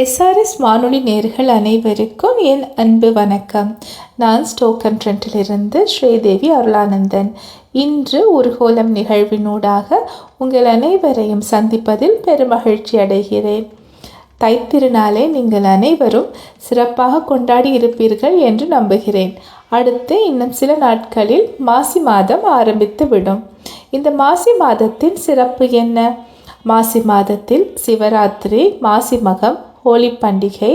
SRS வானொலி நேர்கள் அனைவருக்கும் என் அன்பு வணக்கம். நான் ஸ்டோக்கன் ட்ரெண்டிலிருந்து ஸ்ரீதேவி அருளானந்தன். இன்று ஒரு கோலம் நிகழ்வினூடாக உங்கள் அனைவரையும் சந்திப்பதில் பெருமகிழ்ச்சி அடைகிறேன். தைத்திருநாளை நீங்கள் அனைவரும் சிறப்பாக கொண்டாடி இருப்பீர்கள் என்று நம்புகிறேன். அடுத்து இன்னும் சில நாட்களில் மாசி மாதம் ஆரம்பித்து விடும் இந்த மாசி மாதத்தின் சிறப்பு என்ன? மாசி மாதத்தில் சிவராத்திரி மாசி மகம் ஹோலி பண்டிகை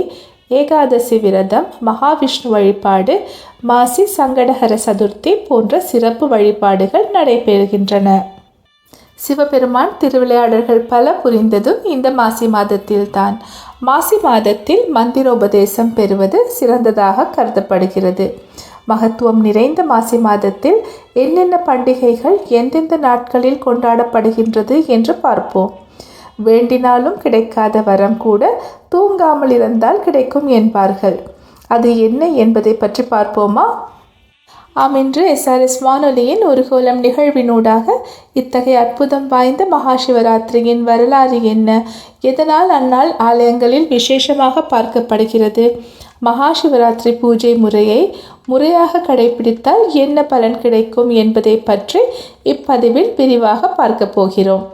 ஏகாதசி விரதம் மகாவிஷ்ணு வழிபாடு மாசி சங்கடஹர சதுர்த்தி போன்ற சிறப்பு வழிபாடுகள் நடைபெறுகின்றன. சிவபெருமான் திருவிளையாடல்கள் பல புரிந்ததும் இந்த மாசி மாதத்தில்தான். மாசி மாதத்தில் மந்திரோபதேசம் பெறுவது சிறந்ததாக கருதப்படுகிறது. மகத்துவம் நிறைந்த மாசி மாதத்தில் என்னென்ன பண்டிகைகள் எந்தெந்த நாட்களில் கொண்டாடப்படுகின்றது என்று பார்ப்போம். வேண்டினாலும் கிடைக்காத வரம் கூட தூங்காமல் இருந்தால் கிடைக்கும் என்பார்கள். அது என்ன என்பதை பற்றி பார்ப்போமா? ஆம் இன்று எஸ்ஆர்எஸ் வானொலியின் ஒரு கோலம் நிகழ்வினூடாக இத்தகைய அற்புதம் வாய்ந்த மகாசிவராத்திரியின் வரலாறு என்ன? எதனால் அந்நாள் ஆலயங்களில் விசேஷமாக பார்க்கப்படுகிறது? மகாசிவராத்திரி பூஜை முறையை முறையாக கடைபிடித்தால் என்ன பலன் கிடைக்கும் என்பதை பற்றி இப்பதிவில் விரிவாக பார்க்க போகிறோம்.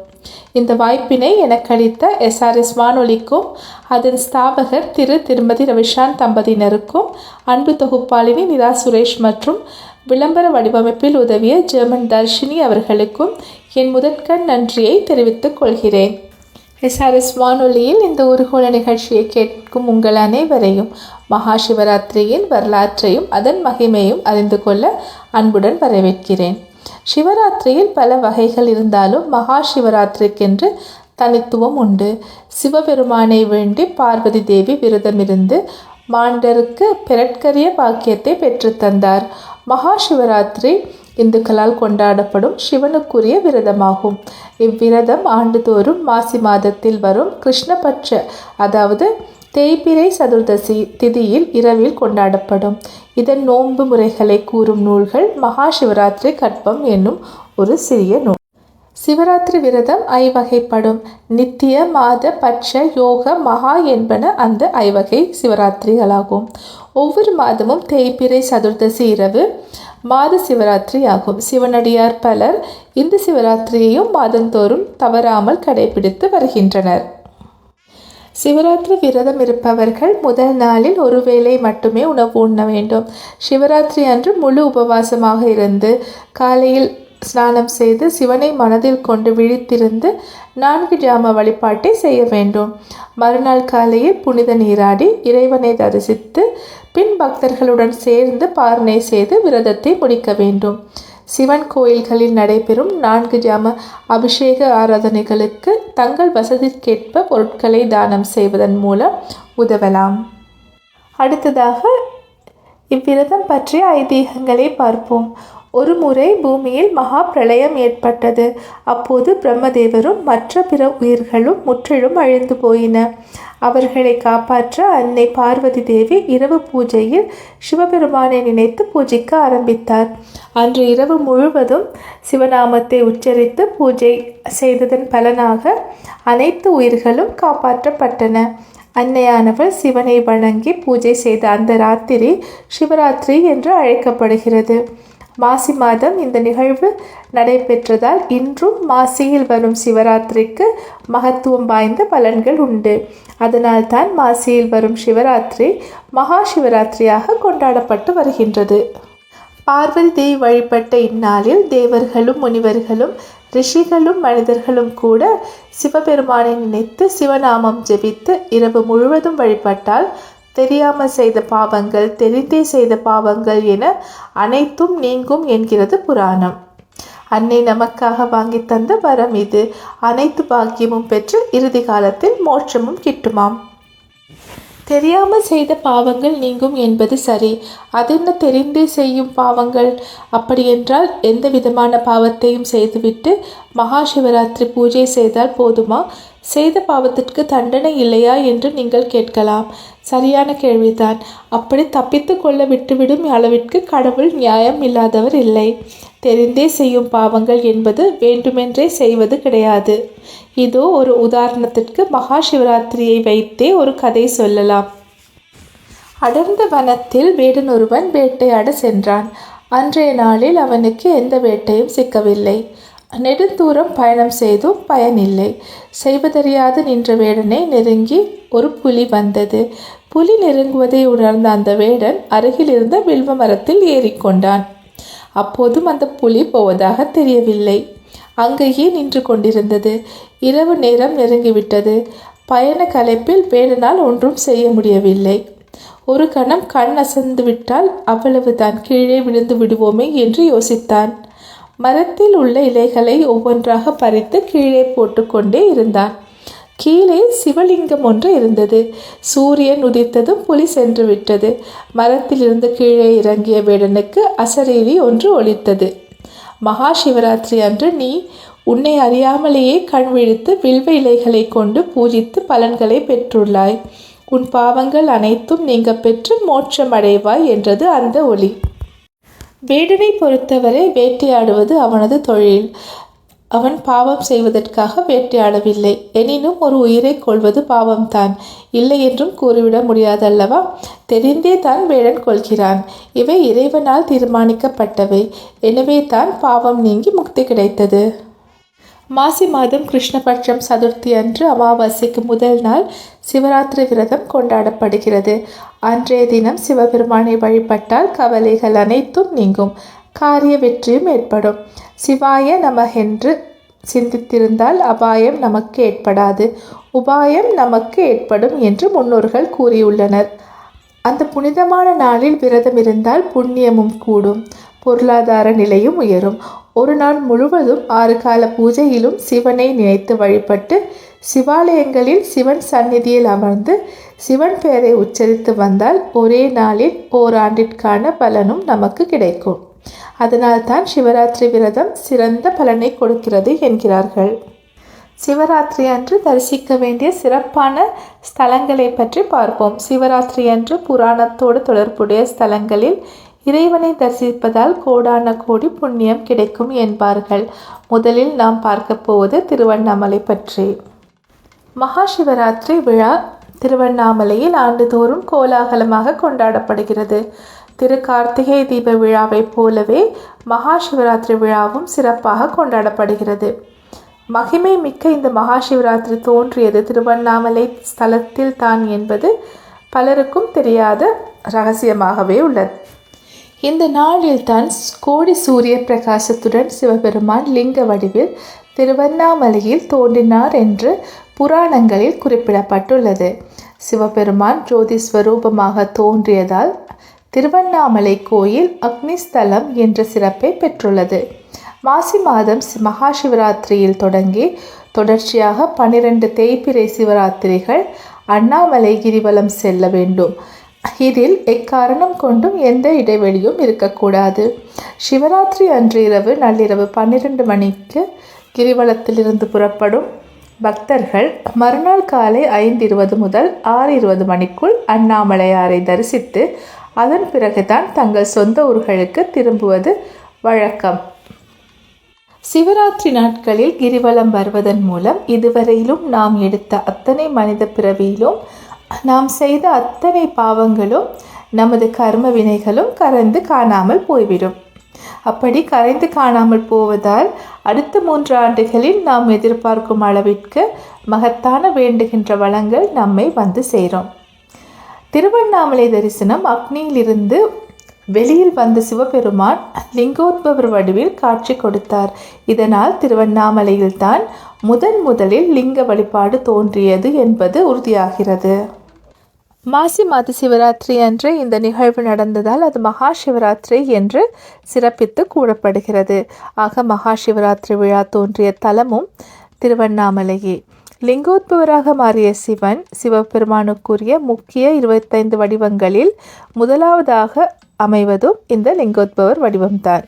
இந்த வாய்ப்பினை எனக்களித்த எஸ்ஆர்எஸ் வானொலிக்கும் அதன் ஸ்தாபகர் திரு திருமதி ரவிஷான் தம்பதியினருக்கும் அன்பு தொகுப்பாளினி நிதா சுரேஷ் மற்றும் விளம்பர வடிவமைப்பில் உதவிய ஜெர்மன் தர்ஷினி அவர்களுக்கும் என் முதற்கண் நன்றியை தெரிவித்துக் கொள்கிறேன். எஸ்ஆர்எஸ் வானொலியில் இந்த உருகோல நிகழ்ச்சியை கேட்கும் உங்கள் அனைவரையும் மகா சிவராத்திரியின் வரலாற்றையும் அதன் மகிமையும் அறிந்து கொள்ள அன்புடன் வரவேற்கிறேன். சிவராத்திரியில் பல வகைகள் இருந்தாலும் மகா சிவராத்திரிக்கென்று தனித்துவம் உண்டு. சிவபெருமானை வேண்டி பார்வதி தேவி விரதமிருந்து மாண்டருக்கு பெறற்கரிய பாக்கியத்தை பெற்றுத்தந்தார் மகா சிவராத்திரி இந்துக்களால் கொண்டாடப்படும் சிவனுக்குரிய விரதமாகும். இவ்விரதம் ஆண்டுதோறும் மாசி மாதத்தில் வரும் கிருஷ்ணபட்ச அதாவது தேய்பிரை சதுர்தசி திதியில் இரவில் கொண்டாடப்படும். இதன் நோன்பு முறைகளை கூறும் நூல்கள் மகா சிவராத்திரி கற்பம் என்னும் ஒரு சிறிய நூல். சிவராத்திரி விரதம் ஐவகைப்படும். நித்திய மாத பட்ச யோக மகா என்பன அந்த ஐவகை சிவராத்திரிகளாகும். ஒவ்வொரு மாதமும் தேய்பிரை சதுர்தசி இரவு மாத சிவராத்திரி ஆகும். சிவனடியார் பலர் இந்த சிவராத்திரியையும் மாதந்தோறும் தவறாமல் கடைபிடித்து வருகின்றனர். சிவராத்திரி விரதம் இருப்பவர்கள் முதல் நாளில் ஒரு வேளை மட்டுமே உணவு உண்ண வேண்டும். சிவராத்திரி அன்று முழு உபவாசமாக இருந்து காலையில் ஸ்நானம் செய்து சிவனை மனதில் கொண்டு விழித்திருந்து நான்கு ஜாம வழிபாட்டை செய்ய வேண்டும். மறுநாள் காலையில் புனித நீராடி இறைவனை தரிசித்து பின் பக்தர்களுடன் சேர்ந்து பாரணை செய்து விரதத்தை முடிக்க வேண்டும். சிவன் கோயில்களில் நடைபெறும் நான்கு ஜாம அபிஷேக ஆராதனைகளுக்கு தங்கள் வசதிக்கேற்ப பொருட்களை தானம் செய்வதன் மூலம் உதவலாம். அடுத்ததாக இவ்விரதம் பற்றிய ஐதீகங்களை பார்ப்போம். ஒரு முறை பூமியில் மகா பிரளயம் ஏற்பட்டது. அப்போது பிரம்மதேவரும் மற்ற பிற உயிர்களும் முற்றிலும் அழிந்து போயின. அவர்களை காப்பாற்ற அன்னை பார்வதி தேவி இரவு பூஜையில் சிவபெருமானை நினைத்து பூஜிக்க ஆரம்பித்தார். அன்று இரவு முழுவதும் சிவநாமத்தை உச்சரித்து பூஜை செய்ததன் பலனாக அனைத்து உயிர்களும் காப்பாற்றப்பட்டன. அன்னையானவர் சிவனை வணங்கி பூஜை செய்த அந்த ராத்திரி சிவராத்திரி என்று அழைக்கப்படுகிறது. மாசி மாதம் இந்த நிகழ்வு நடைபெற்றதால் இன்றும் மாசியில் வரும் சிவராத்திரிக்கு மகத்துவம் வாய்ந்த பலன்கள் உண்டு. அதனால்தான் மாசியில் வரும் சிவராத்திரி மகா சிவராத்திரியாக கொண்டாடப்பட்டு வருகின்றது. பார்வதி தேவி வழிபட்ட இந்நாளில் தேவர்களும் முனிவர்களும் ரிஷிகளும் மனிதர்களும் கூட சிவபெருமானை நினைத்து சிவநாமம் ஜெபித்து இரவு முழுவதும் வழிபட்டால் தெரியாமல் செய்த பாவங்கள் தெரிந்தே செய்த பாவங்கள் என அனைத்தும் நீங்கும் என்கிறது புராணம். அன்னை நமக்காக வாங்கி தந்த வரம் இது. அனைத்து பாக்கியமும் பெற்று இறுதி காலத்தில் மோட்சமும் கிட்டுமாம். தெரியாமல் செய்த பாவங்கள் நீங்கும் என்பது சரி. அதென்ன தெரிந்தே செய்யும் பாவங்கள்? அப்படியென்றால் எந்த விதமான பாவத்தையும் செய்துவிட்டு மகா சிவராத்திரி பூஜை செய்தால் போதுமா? செய்த பாவத்திற்கு தண்டனை இல்லையா என்று நீங்கள் கேட்கலாம். சரியான கேள்விதான். அப்படி தப்பித்து கொள்ள விட்டுவிடும் அளவிற்கு கடவுள் நியாயம் இல்லாதவர் இல்லை. தெரிந்தே செய்யும் பாவங்கள் என்பது வேண்டுமென்றே செய்வது கிடையாது. இதோ ஒரு உதாரணத்திற்கு மகா சிவராத்திரியை வைத்தே ஒரு கதை சொல்லலாம். அடர்ந்த வனத்தில் வேடன் ஒருவன் வேட்டையாட சென்றான். அன்றைய நாளில் அவனுக்கு எந்த வேட்டையும் சிக்கவில்லை. நெடுந்தூரம் பயணம் செய்தும் பயனில்லை. செய்வதறியாது நின்ற வேடனை நெருங்கி ஒரு புலி வந்தது. புலி நெருங்குவதை உணர்ந்த அந்த வேடன் அருகில் இருந்த வில்வ மரத்தில் ஏறிக்கொண்டான். அப்போதும் அந்த புலி போவதாக தெரியவில்லை. அங்கேயே நின்று கொண்டிருந்தது. இரவு நேரம் நெருங்கிவிட்டது. பயண கலைப்பில் வேடனால் ஒன்றும் செய்ய முடியவில்லை. ஒரு கணம் கண் அசந்து விட்டால் அவ்வளவுதான். கீழே விழுந்து விடுவோமே என்று யோசித்தான். மரத்தில் உள்ள இலைகளை ஒவ்வொன்றாக பறித்து கீழே போட்டுக்கொண்டே இருந்தான். கீழே சிவலிங்கம் ஒன்று இருந்தது. சூரியன் உதித்ததும் புலி சென்று விட்டது. மரத்திலிருந்து கீழே இறங்கிய வேடனுக்கு அசரீரி ஒன்று ஒழித்தது மகா சிவராத்திரி அன்று நீ உன்னை அறியாமலேயே கண் விழித்து வில்வ இலைகளை கொண்டு பூஜித்து பலன்களை பெற்றுள்ளாய். உன் பாவங்கள் அனைத்தும் நீங்க பெற்று மோட்சம் அடைவாய் என்றது அந்த ஒளி வேடனை பொறுத்தவரை வேட்டையாடுவது அவனது தொழில். அவன் பாவம் செய்வதற்காக வேட்டையாடவில்லை. எனினும் ஒரு உயிரை கொள்வது பாவம்தான். இல்லை என்றும் கூறிவிட முடியாதல்லவா? தெரிந்தே தான் வேடன் கொள்கிறான். இவை இறைவனால் தீர்மானிக்கப்பட்டவை. எனவே தான் பாவம் நீங்கி முக்தி கிடைத்தது. மாசி மாதம் கிருஷ்ணபட்சம் சதுர்த்தி அன்று அமாவாசைக்கு முதல் நாள் சிவராத்திரி விரதம் கொண்டாடப்படுகிறது. அன்றைய தினம் சிவபெருமானை வழிபட்டால் கவலைகள் அனைத்தும் நீங்கும். காரிய வெற்றியும் ஏற்படும். சிவாய நமகென்று சிந்தித்திருந்தால் அபாயம் நமக்கு ஏற்படாது. உபாயம் நமக்கு ஏற்படும் என்று முன்னோர்கள் கூறியுள்ளனர். அந்த புனிதமான நாளில் விரதம் இருந்தால் புண்ணியமும் கூடும். பொருளாதார நிலையும் உயரும். ஒரு நாள் முழுவதும் ஆறு கால பூஜையிலும் சிவனை நினைத்து வழிபட்டு சிவாலயங்களில் சிவன் சந்நிதியில் அமர்ந்து சிவன் பெயரை உச்சரித்து வந்தால் ஒரே நாளில் ஓராண்டிற்கான பலனும் நமக்கு கிடைக்கும். அதனால்தான் சிவராத்திரி விரதம் சிறந்த பலனை கொடுக்கிறது என்கிறார்கள். சிவராத்திரி அன்று தரிசிக்க வேண்டிய சிறப்பான ஸ்தலங்களை பற்றி பார்ப்போம். சிவராத்திரி அன்று புராணத்தோடு தொடர்புடைய ஸ்தலங்களில் இறைவனை தரிசிப்பதால் கோடான கோடி புண்ணியம் கிடைக்கும் என்பார்கள். முதலில் நாம் பார்க்க போவது திருவண்ணாமலை பற்றி. மகா சிவராத்திரி விழா திருவண்ணாமலையில் ஆண்டுதோறும் கோலாகலமாக கொண்டாடப்படுகிறது. திரு கார்த்திகை தீப விழாவைப் போலவே மகா சிவராத்திரி விழாவும் சிறப்பாக கொண்டாடப்படுகிறது. மகிமை மிக்க இந்த மகா சிவராத்திரி தோன்றியது திருவண்ணாமலை ஸ்தலத்தில் தான் என்பது பலருக்கும் தெரியாத ரகசியமாகவே உள்ளது. இந்த நாளில் தான் கோடி சூரிய பிரகாசத்துடன் சிவபெருமான் லிங்க வடிவில் திருவண்ணாமலையில் தோன்றினார் என்று புராணங்களில் குறிப்பிடப்பட்டுள்ளது. சிவபெருமான் ஜோதி ஸ்வரூபமாக தோன்றியதால் திருவண்ணாமலை கோயில் அக்னிஸ்தலம் என்ற சிறப்பை பெற்றுள்ளது. மாசி மாதம் மகா சிவராத்திரியில் தொடங்கி தொடர்ச்சியாக பன்னிரண்டு தேய்பிரை சிவராத்திரிகள் அண்ணாமலை கிரிவலம் செல்ல வேண்டும். இதில் எக்காரணம் கொண்டும் எந்த இடைவெளியும் இருக்கக்கூடாது. சிவராத்திரி அன்று இரவு நள்ளிரவு பன்னிரண்டு மணிக்கு கிரிவலத்திலிருந்து புறப்படும் பக்தர்கள் மறுநாள் காலை ஐந்து இருபது முதல் ஆறு இருபது மணிக்குள் அண்ணாமலையாரை தரிசித்து அதன் பிறகுதான் தங்கள் சொந்த ஊர்களுக்கு திரும்புவது வழக்கம். சிவராத்திரி நாட்களில் கிரிவலம் வருவதன் மூலம் இதுவரையிலும் நாம் எடுத்த அத்தனை மனித பிறவியிலும் நாம் செய்த அத்தனை பாவங்களும் நமது கர்ம வினைகளும் கரைந்து காணாமல் போய்விடும். அப்படி கரைந்து காணாமல் போவதால் அடுத்த மூன்று ஆண்டுகளில் நாம் எதிர்பார்க்கும் அளவிற்கு மகத்தான வேண்டுகின்ற வளங்கள் நம்மை வந்து சேரும். திருவண்ணாமலை தரிசனம் அக்னியிலிருந்து வெளியில் வந்த சிவபெருமான் லிங்கோத்பவர் வடிவில் காட்சி கொடுத்தார். இதனால் திருவண்ணாமலையில்தான் முதன் முதலில் லிங்க வழிபாடு தோன்றியது என்பது உறுதியாகிறது. மாசி மாத சிவராத்திரி அன்று இந்த நிகழ்வு நடந்ததால் அது மகா சிவராத்திரி என்று சிறப்பித்து கூறப்படுகிறது. ஆக மகா சிவராத்திரி விழா தோன்றிய தலமும் திருவண்ணாமலையே. லிங்கோத்பவராக மாறிய சிவன் சிவபெருமானுக்குரிய முக்கிய இருபத்தைந்து வடிவங்களில் முதலாவதாக அமைவதும் இந்த லிங்கோத்பவர் வடிவம்தான்.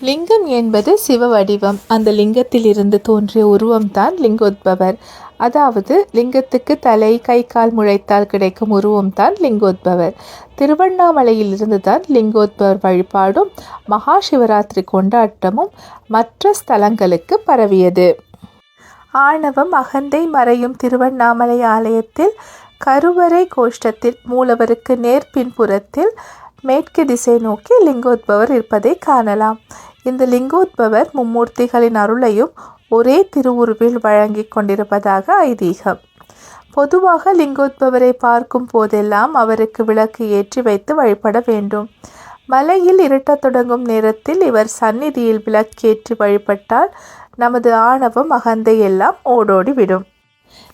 லிங்கம் என்பது சிவ வடிவம். அந்த லிங்கத்திலிருந்து தோன்றிய உருவம்தான் லிங்கோத்பவர். அதாவது லிங்கத்துக்கு தலை கை கால் முளைத்தால் கிடைக்கும் உருவம்தான் லிங்கோத்பவர். திருவண்ணாமலையில் இருந்துதான் லிங்கோத்பவர் வழிபாடும் மகா சிவராத்திரி கொண்டாட்டமும் மற்ற ஸ்தலங்களுக்கு பரவியது. ஆணவம் அகந்தை மறையும் திருவண்ணாமலை ஆலயத்தில் கருவறை கோஷ்டத்தில் மூலவருக்கு நேர் பின்புறத்தில் மேற்கு திசை நோக்கி லிங்கோத்பவர் இருப்பதை காணலாம். இந்த லிங்கோத்பவர் மும்மூர்த்திகளின் அருளையும் ஒரே திருவுருவில் வழங்கி கொண்டிருப்பதாக ஐதீகம். பொதுவாக லிங்கோத்பவரை பார்க்கும் போதெல்லாம் அவருக்கு விளக்கு ஏற்றி வைத்து வழிபட வேண்டும். மலையில் இருட்டத் தொடங்கும் நேரத்தில் இவர் சந்நிதியில் விளக்கேற்றி வழிபட்டால் நமது ஆணவம் அகந்தை எல்லாம் ஓடோடி விடும்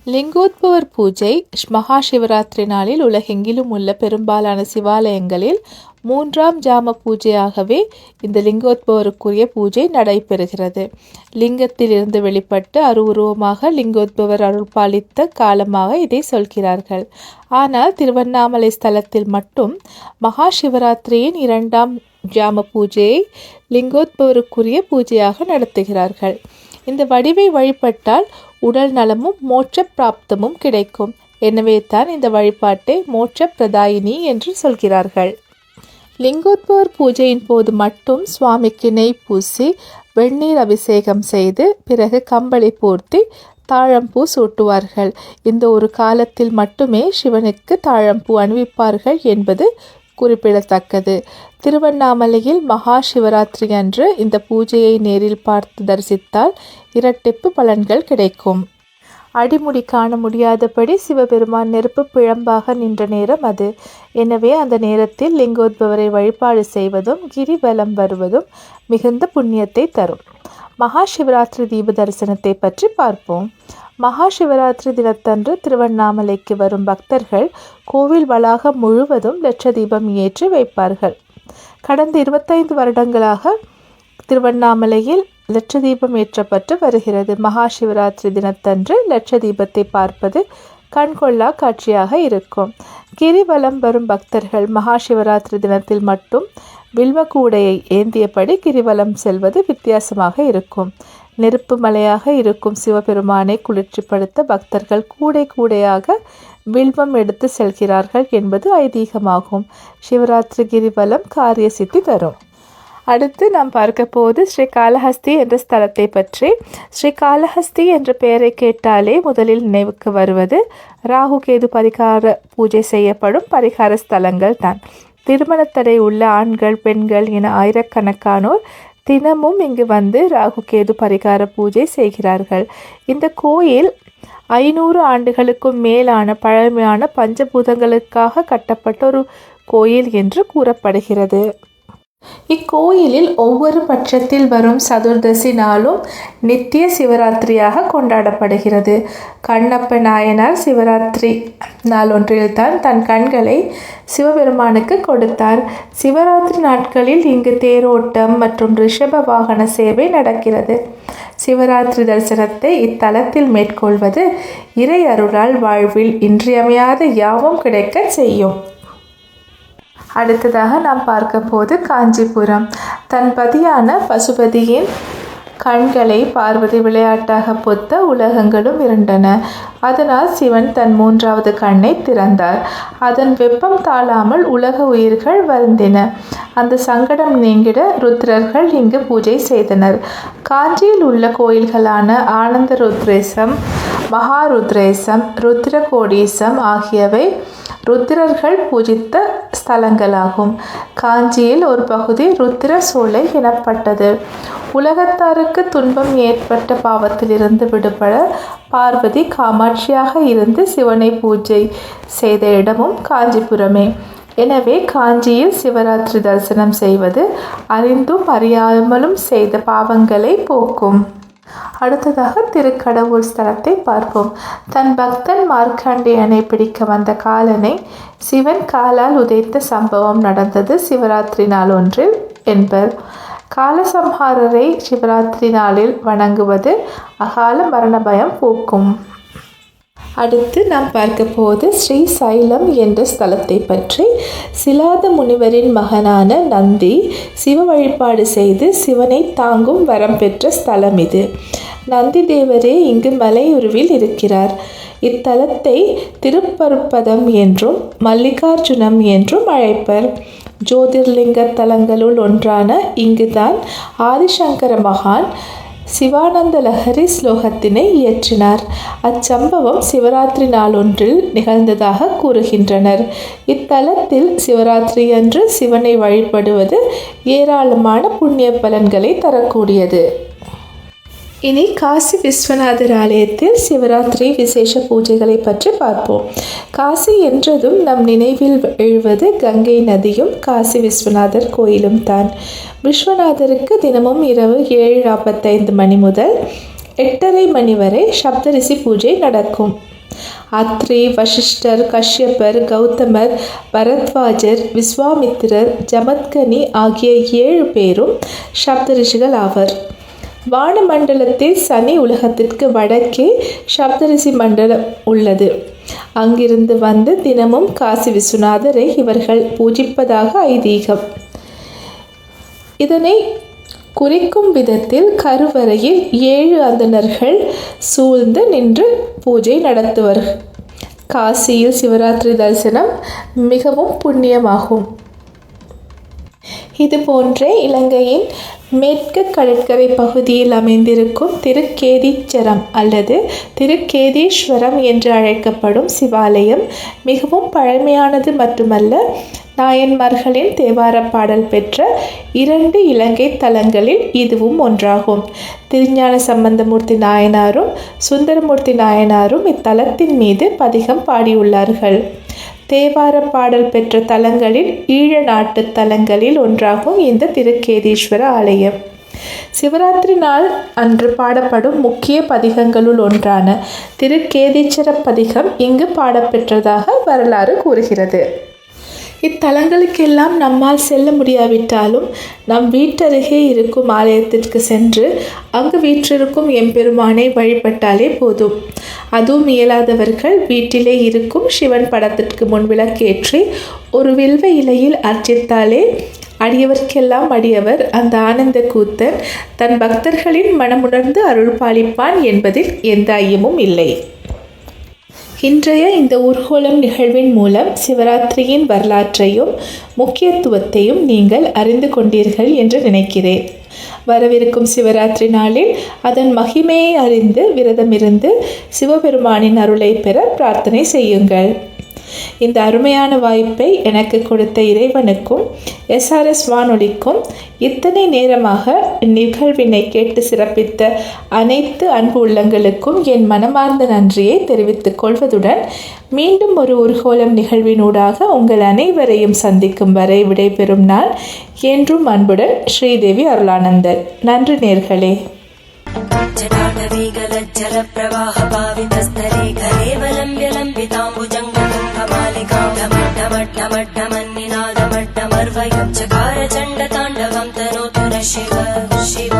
லிங்கோத்பவர் பூஜை மகா சிவராத்திரி நாளில் உலகெங்கிலும் உள்ள பெரும்பாலான சிவாலயங்களில் மூன்றாம் ஜாம பூஜையாகவே இந்த லிங்கோத்பவருக்குரிய பூஜை நடைபெறுகிறது. லிங்கத்தில் இருந்து வெளிப்பட்டு அருவுருவமாக லிங்கோத்பவர் அருள்பாலித்த காலமாக இதை சொல்கிறார்கள். ஆனால் திருவண்ணாமலை ஸ்தலத்தில் மட்டும் மகா சிவராத்திரியின் இரண்டாம் ஜாம பூஜையை லிங்கோத்பவருக்குரிய பூஜையாக நடத்துகிறார்கள். இந்த வடிவை வழிபட்டால் உடல் நலமும் மோட்ச பிராப்தமும் கிடைக்கும். எனவே தான் இந்த வழிபாட்டை மோட்ச பிரதாயினி என்று சொல்கிறார்கள். லிங்கோத்பவர் பூஜையின் போது மட்டும் சுவாமிக்கு நெய் பூசி வெந்நீர் அபிஷேகம் செய்து பிறகு கம்பளி போர்த்தி தாழம்பூ சூட்டுவார்கள். இந்த ஒரு காலத்தில் மட்டுமே சிவனுக்கு தாழம்பூ அணிவிப்பார்கள் என்பது குறிப்பிடத்தக்கது. திருவண்ணாமலையில் மகா சிவராத்திரி அன்று இந்த பூஜையை நேரில் பார்த்து தரிசித்தால் இரட்டிப்பு பலன்கள் கிடைக்கும். அடிமுடி காண முடியாதபடி சிவபெருமான் நெருப்பு பிழம்பாக நின்ற நேரம் அது. எனவே அந்த நேரத்தில் லிங்கோத்பவரை வழிபாடு செய்வதும் கிரிவலம் வருவதும் மிகுந்த புண்ணியத்தை தரும். மகா சிவராத்திரி தீப தரிசனத்தை பற்றி பார்ப்போம். மகா சிவராத்திரி தினத்தன்று திருவண்ணாமலைக்கு வரும் பக்தர்கள் கோவில் வளாகம் முழுவதும் லட்ச தீபம் ஏற்றி வைப்பார்கள். கடந்த இருபத்தைந்து வருடங்களாக திருவண்ணாமலையில் லட்ச தீபம் ஏற்றப்பட்டு வருகிறது. மகா சிவராத்திரி தினத்தன்று லட்ச தீபத்தை பார்ப்பது கண்கொள்ளா காட்சியாக இருக்கும். கிரிவலம் வரும் பக்தர்கள் மகா சிவராத்திரி தினத்தில் மட்டும் வில்வக்கூடையை ஏந்தியபடி கிரிவலம் செல்வது வித்தியாசமாக இருக்கும். நெருப்பு மலையாக இருக்கும் சிவபெருமானை குளிர்ச்சிப்படுத்த பக்தர்கள் கூடை கூடையாக வில்வம் எடுத்து செல்கிறார்கள் என்பது ஐதீகமாகும். சிவராத்திரி கிரிவலம் காரிய சித்தி தரும். அடுத்து நாம் பார்க்க போது ஸ்ரீ காலஹஸ்தி என்ற ஸ்தலத்தை பற்றி. ஸ்ரீ காலஹஸ்தி என்ற பெயரை கேட்டாலே முதலில் நினைவுக்கு வருவது ராகு கேது பரிகார பூஜை செய்யப்படும் பரிகார ஸ்தலங்கள் தான் திருமணத்தடை உள்ள ஆண்கள் பெண்கள் என ஆயிரக்கணக்கானோர் தினமும் இங்கு வந்து ராகு கேது பரிகார பூஜை செய்கிறார்கள். இந்த கோயில் ஐநூறு ஆண்டுகளுக்கும் மேலான பழமையான பஞ்சபூதங்களுக்காக கட்டப்பட்ட ஒரு கோயில் என்று கூறப்படுகிறது. இக்கோயிலில் ஒவ்வொரு பட்சத்தில் வரும் சதுர்தசி நாளும் நித்திய சிவராத்திரியாக கொண்டாடப்படுகிறது. கண்ணப்ப நாயனார் சிவராத்திரி நாளொன்றில்தான் தன் கண்களை சிவபெருமானுக்கு கொடுத்தார். சிவராத்திரி நாட்களில் இங்கு தேரோட்டம் மற்றும் ரிஷப வாகன சேவை நடக்கிறது. சிவராத்திரி தரிசனத்தை இத்தலத்தில் மேற்கொள்வது இறை அருளால் வாழ்வில் இன்றியமையாத யாவும் கிடைக்க செய்யும். அடுத்ததாக நாம் பார்க்க போது காஞ்சிபுரம். தன் பதியான பசுபதியின் கண்களை பார்வதி விளையாட்டாக பொத்த உலகங்களும் இருண்டன அதனால் சிவன் தன் மூன்றாவது கண்ணை திறந்தார். அதன் வெப்பம் தாழாமல் உலக உயிர்கள் வருந்தின. அந்த சங்கடம் நீங்கிட ருத்ரர்கள் இங்கு பூஜை செய்தனர். காஞ்சியில் உள்ள கோயில்களான ஆனந்த ருத்ரேசம் மகாருத்ரேசம் ருத்ரகோடீசம் ஆகியவை ருத்திரர்கள் பூஜித்த ஸ்தலங்களாகும். காஞ்சியில் ஒரு பகுதி ருத்திர சோலை எனப்பட்டது. உலகத்தாருக்கு துன்பம் ஏற்பட்ட பாவத்திலிருந்து விடுபட பார்வதி காமாட்சியாக இருந்து சிவனை பூஜை செய்த இடமும் காஞ்சிபுரமே. எனவே காஞ்சியில் சிவராத்திரி தரிசனம் செய்வது அறிந்தும் அறியாமலும் செய்த பாவங்களை போக்கும். அடுத்ததாக திருக்கடவுள் ஸ்தலத்தை பார்ப்போம். தன் பக்தன் மார்க்கண்டியனை பிடிக்க வந்த காலனை சிவன் காலால் உதைத்த சம்பவம் நடந்தது சிவராத்திரி நாள் ஒன்றில் என்பர். காலசம்ஹாரரை சிவராத்திரி நாளில் வணங்குவது அகால மரண பயம் போக்கும். அடுத்து நாம் பார்க்க போவது ஸ்ரீ சைலம் என்ற ஸ்தலத்தை பற்றி. சிலாத முனிவரின் மகனான நந்தி சிவ வழிபாடு செய்து சிவனை தாங்கும் வரம் பெற்ற ஸ்தலம் இது. நந்தி தேவரே இங்கு மலையுருவில் இருக்கிறார். இத்தலத்தை திருப்பருப்பதம் என்றும் மல்லிகார்ஜுனம் என்றும் அழைப்பர். ஜோதிர்லிங்க தலங்களுள் ஒன்றான இங்குதான் ஆதிசங்கர மகான் சிவானந்த லஹரி ஸ்லோகத்தினை இயற்றினார். அச்சம்பவம் சிவராத்திரி நாளொன்றில் நிகழ்ந்ததாக கூறுகின்றனர். இத்தலத்தில் சிவராத்திரி அன்று சிவனை வழிபடுவது ஏராளமான புண்ணிய பலன்களை தரக்கூடியது. இனி காசி விஸ்வநாதர் ஆலயத்தில் சிவராத்திரி விசேஷ பூஜைகளை பற்றி பார்ப்போம். காசி என்றதும் நம் நினைவில் எழுவது கங்கை நதியும் காசி விஸ்வநாதர் கோயிலும் தான். விஸ்வநாதருக்கு தினமும் இரவு ஏழு நாற்பத்தைந்து மணி முதல் எட்டரை மணி வரை சப்தரிசி பூஜை நடக்கும். அத்ரி வசிஷ்டர் கஷ்யப்பர் கௌதமர் பரத்வாஜர் விஸ்வாமித்திரர் ஜமத்கனி ஆகிய ஏழு பேரும் சப்தரிஷிகள் ஆவர். வானமண்டலத்தில் சனி உலகத்திற்கு வடக்கே சப்தரிசி மண்டலம் உள்ளது. அங்கிருந்து வந்து தினமும் காசி விஸ்வநாதரை இவர்கள் பூஜிப்பதாக ஐதீகம். இதனை குறிக்கும் விதத்தில் கருவறையில் ஏழு அந்தனர்கள் சூழ்ந்து நின்று பூஜை நடத்துவர். காசியில் சிவராத்திரி தரிசனம் மிகவும் புண்ணியமாகும். இது போன்றே இலங்கையின் மேற்கு கடற்கரை பகுதியில் அமைந்திருக்கும் திருக்கேதீச்சரம் அல்லது திருக்கேதீஸ்வரம் என்று அழைக்கப்படும் சிவாலயம் மிகவும் பழமையானது மட்டுமல்ல நாயன்மார்களின் தேவார பாடல் பெற்ற இரண்டு இலங்கை தலங்களில் இதுவும் ஒன்றாகும். திருஞான சம்பந்தமூர்த்தி நாயனாரும் சுந்தரமூர்த்தி நாயனாரும் இத்தலத்தின் மீது பதிகம் பாடியுள்ளார்கள். தேவார பாடல் பெற்ற தலங்களில் ஈழ நாட்டு தலங்களில் ஒன்றாகும் இந்த திருக்கேதீஸ்வர ஆலயம். சிவராத்திரி நாள் அன்று பாடப்படும் முக்கிய பதிகங்களுள் ஒன்றான திருக்கேதீச்சர பதிகம் இங்கு பாடப்பெற்றதாக வரலாறு கூறுகிறது. இத்தலங்களுக்கெல்லாம் நம்மால் செல்ல முடியாவிட்டாலும் நம் வீட்டருகே இருக்கும் ஆலயத்திற்கு சென்று அங்கு வீற்றிருக்கும் எம்பெருமானை வழிபட்டாலே போதும். அதுவும் இயலாதவர்கள் வீட்டிலே இருக்கும் சிவன் படத்திற்கு முன் விளக்கேற்றி ஒரு வில்வ இலையில் அர்ச்சித்தாலே அடியவர்க்கெல்லாம் அடியவர் அந்த ஆனந்த கூத்தன் தன் பக்தர்களின் மனமுணர்ந்து அருள் பாலிப்பான் என்பதில் எந்த ஐயமும் இல்லை. இன்றைய இந்த ஊர்கோலம் நிகழ்வின் மூலம் சிவராத்திரியின் வரலாற்றையும் முக்கியத்துவத்தையும் நீங்கள் அறிந்து கொண்டீர்கள் என்று நினைக்கிறேன். வரவிருக்கும் சிவராத்திரி நாளில் அதன் மகிமையை அறிந்து விரதமிருந்து சிவபெருமானின் அருளை பெற பிரார்த்தனை செய்யுங்கள். இந்த அருமையான வாய்ப்பை எனக்கு கொடுத்த இறைவனுக்கும் எஸ்ஆர்எஸ் வானொலிக்கும் இத்தனை நேரமாக நிகழ்வினை கேட்டு சிறப்பித்த அனைத்து அன்பு உள்ளங்களுக்கும் என் மனமார்ந்த நன்றியை தெரிவித்துக் கொள்வதுடன் மீண்டும் ஒரு ஊர்கோலம் நிகழ்வினூடாக உங்கள் அனைவரையும் சந்திக்கும் வரை விடைபெறும் நான் என்றும் அன்புடன் ஸ்ரீதேவி அருளானந்தர் நன்றி நேர்களே. Shiva, Shiva.